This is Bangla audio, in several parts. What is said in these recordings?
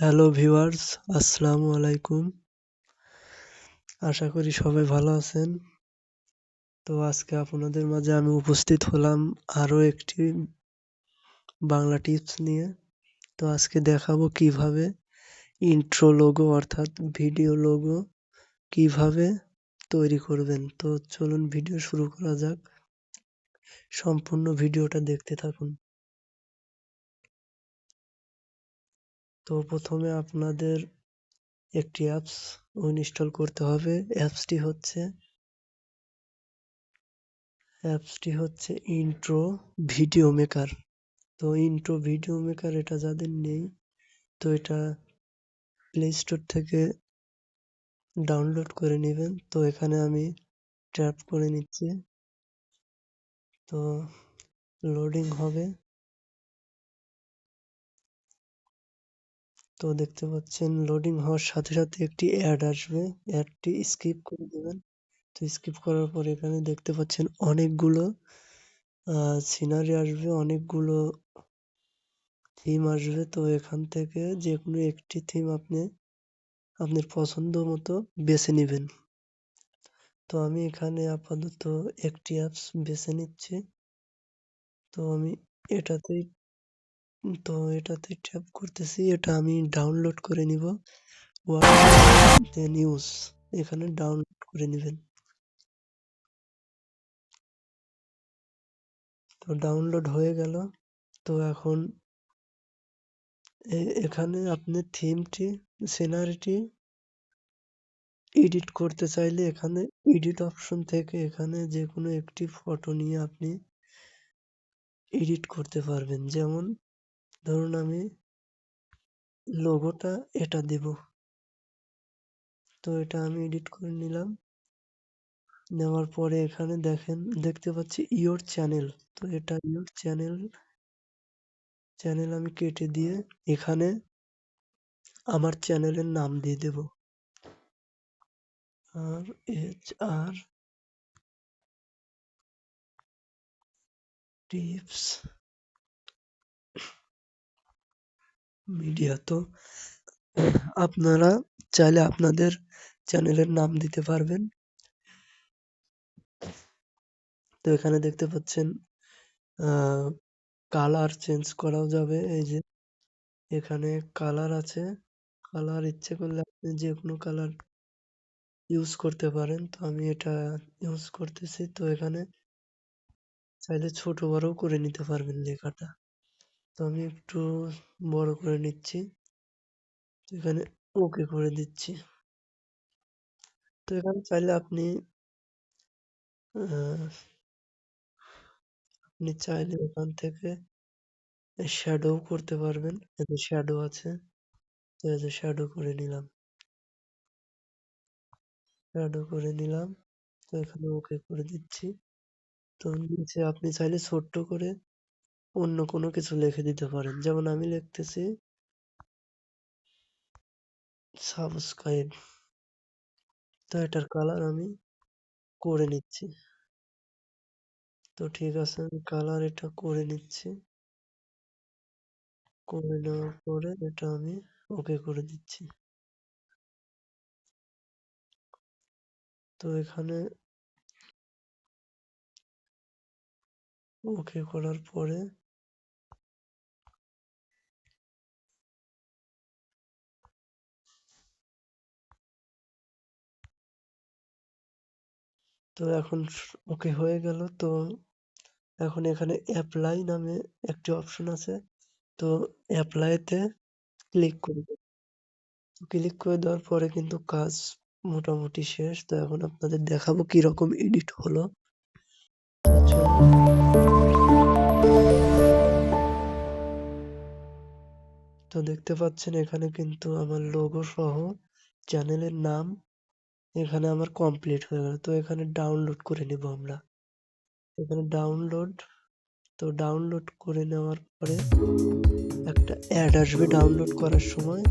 হ্যালো ভিউয়ার্স আসসালামু আলাইকুম আশা করি সবাই ভালো আছেন। তো আজকে আপনাদের মাঝে আমি উপস্থিত হলাম আরও একটি বাংলা টিপস নিয়ে। তো আজকে দেখাবো কীভাবে ইন্ট্রো লোগো অর্থাৎ ভিডিও লোগো কীভাবে তৈরি করবেন। তো চলুন ভিডিও শুরু করা যাক। সম্পূর্ণ ভিডিওটা দেখতে থাকুন। তো প্রথমে আপনাদের একটি অ্যাপস ইনস্টল করতে হবে। অ্যাপসটি হচ্ছে অ্যাপসটি হচ্ছে ইন্ট্রো ভিডিও মেকার তো ইন্ট্রো ভিডিও মেকার এটা যাদের নেই, তো এটা প্লে স্টোর থেকে ডাউনলোড করে নেবেন। তো এখানে আমি ট্যাপ করে নিচ্ছি। তো লোডিং হবে। তো দেখতে পাচ্ছেন লোডিং হওয়ার সাথে সাথে একটি অ্যাড আসবে। অ্যাডটি স্কিপ করে দেবেন। তো স্কিপ করার পর এখানে দেখতে পাচ্ছেন অনেকগুলো সিনারি আসবে, অনেকগুলো থিম আসবে। তো এখান থেকে যে কোনো একটি থিম আপনি, আপনার পছন্দ মতো বেছে নেবেন। তো আমি এখানে আপাতত একটি অ্যাপস বেছে নিচ্ছি। তো আমি এটাতেই তো এটাতে ট্যাপ করতেছি, এটা আমি ডাউনলোড করে নিব। নিউজ এখানে ডাউনলোড করে নেবেন। তো ডাউনলোড হয়ে গেল। তো এখন এখানে আপনি থিমটি সিনারিটি এডিট করতে চাইলে এখানে এডিট অপশন থেকে এখানে যে কোনো একটি ফটো নিয়ে আপনি এডিট করতে পারবেন। যেমন ধরুন আমি লোগোটা এটা দেব। তো এটা আমি এডিট করে নিলাম। নেওয়ার পরে এখানে দেখেন, দেখতে পাচ্ছি ইয়োর চ্যানেল তো এটা ইয়োর চ্যানেল চ্যানেল আমি কেটে দিয়ে এখানে আমার চ্যানেলের নাম দিয়ে দেব। R H R tips media তো, আপনারা চাইলে আপনাদের চ্যানেলের নাম দিতে পারবেন। তো এখানে দেখতে পাচ্ছেন কালার চেঞ্জ করাও যাবে। এই যে, এখানে কালার আছে। কালার ইচ্ছে করলে আপনি যে কোনো কালার ইউজ করতে পারেন। তো আমি এটা ইউজ করতেছি। তো এখানে চাইলে ছোট বড়ও করে নিতে পারবেন লেখাটা। তো আমি একটু বড় করে নিচ্ছি। এখানে ওকে করে দিচ্ছি। তো এখানে চাইলে আপনি আপনি চাইলে এখান থেকে শ্যাডো করতে পারবেন। এতে শ্যাডো আছে, তো যে শ্যাডো করে নিলাম। শ্যাডো করে নিলাম। তো এখানে ওকে করে দিচ্ছি। তো নিচে আপনি চাইলে ছোট্ট করে অন্য কোনো কিছু লিখে দিতে পারেন। যেমন আমি লিখতেছি সাবস্ক্রাইব তো এটার কালার আমি করে নিচ্ছি। তো ঠিক আছে, আমি কালার এটা করে নিচ্ছি। করে নেওয়ার পরে এটা আমি ওকে করে দিচ্ছি। তো এখানে ওকে করার পরে তো এখন ওকে হয়ে গেল। তো এখন এখানে অ্যাপ্লাই নামে একটি অপশন আছে। তো অ্যাপ্লাইতে ক্লিক করবে। ক্লিক করে দেওয়ার পরে কিন্তু কাজ মোটামুটি শেষ। তো এখন আপনাদের দেখাবো কীরকম এডিট হলো। তো দেখতে পাচ্ছেন এখানে কিন্তু আমার লোগো সহ চ্যানেলের নাম এখানে আমার কমপ্লিট হয়ে গেল। তো এখানে ডাউনলোড করে নেব আমরা। এখানে ডাউনলোড তো ডাউনলোড করে নেওয়ার পরে একটা অ্যাড আসবে ডাউনলোড করার সময়।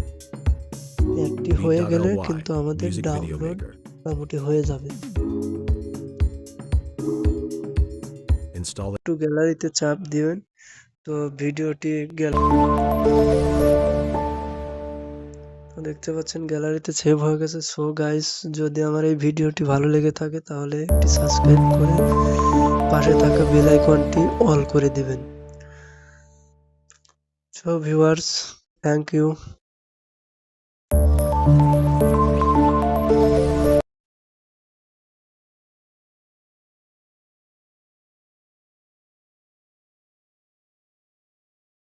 অ্যাডটি হয়ে গেলে কিন্তু আমাদের ডাউনলোড মোটামুটি হয়ে যাবে। একটু গ্যালারিতে চাপ দিবেন তো ভিডিওটি গ্যালারি দেখতে পাচ্ছেন গ্যালারিতে সেভ হয়ে গেছে। সো গাইস যদি আমার এই ভিডিওটি ভালো লেগে থাকে, তাহলে একটি সাবস্ক্রাইব করে পাশে থাকা বেল আইকনটি অল করে দিবেন। So viewers thank you